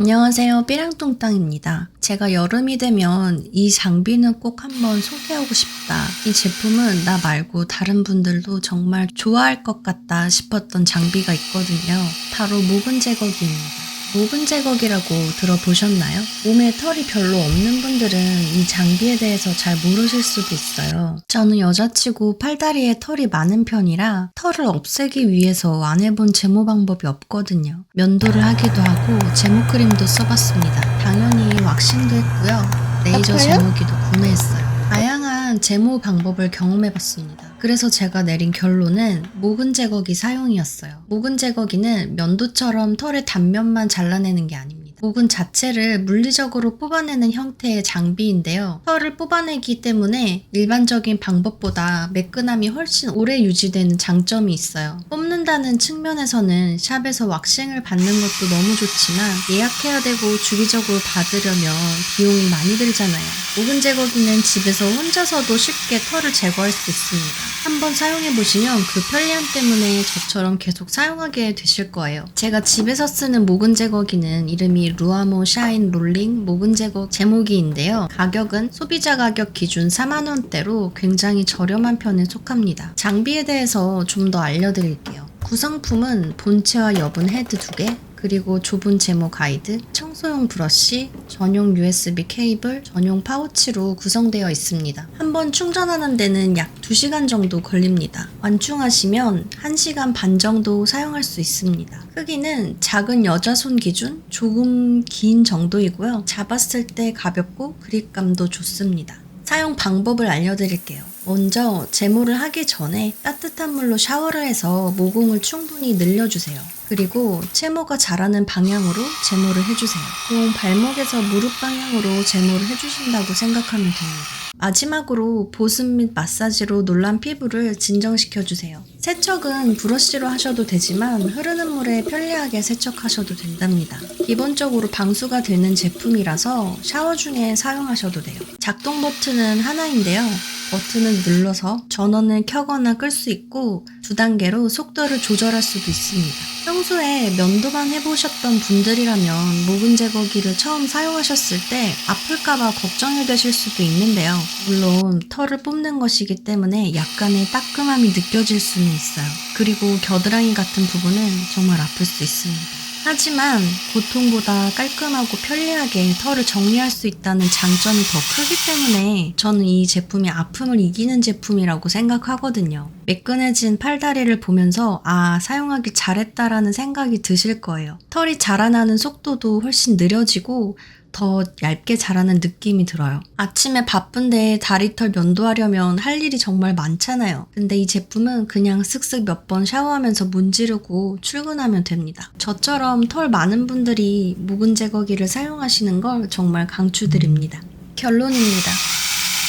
안녕하세요. 삐랑뚱땅입니다. 제가 여름이 되면 이 장비는 꼭 한번 소개하고 싶다. 이 제품은 나 말고 다른 분들도 정말 좋아할 것 같다 싶었던 장비가 있거든요. 바로 모근 제거기입니다. 모근 제거기라고 들어보셨나요? 몸에 털이 별로 없는 분들은 이 장비에 대해서 잘 모르실 수도 있어요. 저는 여자치고 팔다리에 털이 많은 편이라 털을 없애기 위해서 안 해본 제모 방법이 없거든요. 면도를 하기도 하고 제모 크림도 써봤습니다. 당연히 왁싱도 했고요. 레이저? 제모기도 구매했어요. 다양한 제모 방법을 경험해봤습니다. 그래서 제가 내린 결론은 모근 제거기 사용이었어요. 모근 제거기는 면도처럼 털의 단면만 잘라내는 게 아닙니다. 모근 자체를 물리적으로 뽑아내는 형태의 장비인데요. 털을 뽑아내기 때문에 일반적인 방법보다 매끈함이 훨씬 오래 유지되는 장점이 있어요. 뽑는다는 측면에서는 샵에서 왁싱을 받는 것도 너무 좋지만 예약해야 되고 주기적으로 받으려면 비용이 많이 들잖아요. 모근 제거기는 집에서 혼자서도 쉽게 털을 제거할 수 있습니다. 한번 사용해 보시면 그 편리함 때문에 저처럼 계속 사용하게 되실 거예요. 제가 집에서 쓰는 모근 제거기는 이름이 루아모 샤인 롤링 모근 제거 제모기인데요. 가격은 소비자 가격 기준 4만 원대로 굉장히 저렴한 편에 속합니다. 장비에 대해서 좀 더 알려드릴게요. 구성품은 본체와 여분 헤드 2개, 그리고 좁은 제모 가이드, 청소용 브러쉬, 전용 USB 케이블, 전용 파우치로 구성되어 있습니다. 한번 충전하는 데는 약 2시간 정도 걸립니다. 완충하시면 1시간 반 정도 사용할 수 있습니다. 크기는 작은 여자 손 기준 조금 긴 정도이고요. 잡았을 때 가볍고 그립감도 좋습니다. 사용 방법을 알려드릴게요. 먼저 제모를 하기 전에 따뜻한 물로 샤워를 해서 모공을 충분히 늘려주세요. 그리고 채모가 자라는 방향으로 제모를 해주세요. 공 발목에서 무릎 방향으로 제모를 해주신다고 생각하면 됩니다. 마지막으로 보습 및 마사지로 놀란 피부를 진정시켜주세요. 세척은 브러쉬로 하셔도 되지만 흐르는 물에 편리하게 세척하셔도 된답니다. 기본적으로 방수가 되는 제품이라서 샤워 중에 사용하셔도 돼요. 작동 버튼은 하나인데요. 버튼을 눌러서 전원을 켜거나 끌 수 있고 두 단계로 속도를 조절할 수도 있습니다. 평소에 면도만 해보셨던 분들이라면 모근 제거기를 처음 사용하셨을 때 아플까봐 걱정이 되실 수도 있는데요. 물론 털을 뽑는 것이기 때문에 약간의 따끔함이 느껴질 수는 있어요. 그리고 겨드랑이 같은 부분은 정말 아플 수 있습니다. 하지만 고통보다 깔끔하고 편리하게 털을 정리할 수 있다는 장점이 더 크기 때문에 저는 이 제품이 아픔을 이기는 제품이라고 생각하거든요. 매끈해진 팔다리를 보면서 아, 사용하기 잘했다라는 생각이 드실 거예요. 털이 자라나는 속도도 훨씬 느려지고 더 얇게 자라는 느낌이 들어요. 아침에 바쁜데 다리털 면도하려면 할 일이 정말 많잖아요. 근데 이 제품은 그냥 쓱쓱 몇 번 샤워하면서 문지르고 출근하면 됩니다. 저처럼 털 많은 분들이 모근 제거기를 사용하시는 걸 정말 강추드립니다. 결론입니다.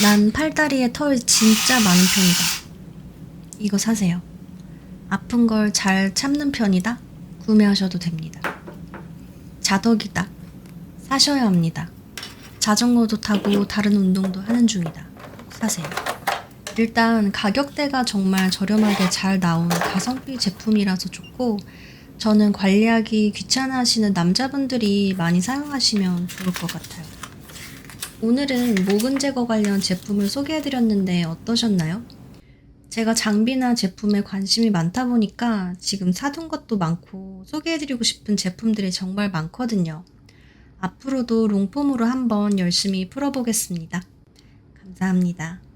난 팔다리에 털 진짜 많은 편이다. 이거 사세요. 아픈 걸 잘 참는 편이다? 구매하셔도 됩니다. 자덕이다. 사셔야 합니다. 자전거도 타고 다른 운동도 하는 중이다. 꼭 사세요. 일단 가격대가 정말 저렴하게 잘 나온 가성비 제품이라서 좋고 저는 관리하기 귀찮아하시는 남자분들이 많이 사용하시면 좋을 것 같아요. 오늘은 모근 제거 관련 제품을 소개해드렸는데 어떠셨나요? 제가 장비나 제품에 관심이 많다 보니까 지금 사둔 것도 많고 소개해드리고 싶은 제품들이 정말 많거든요. 앞으로도 롱폼으로 한번 열심히 풀어보겠습니다. 감사합니다.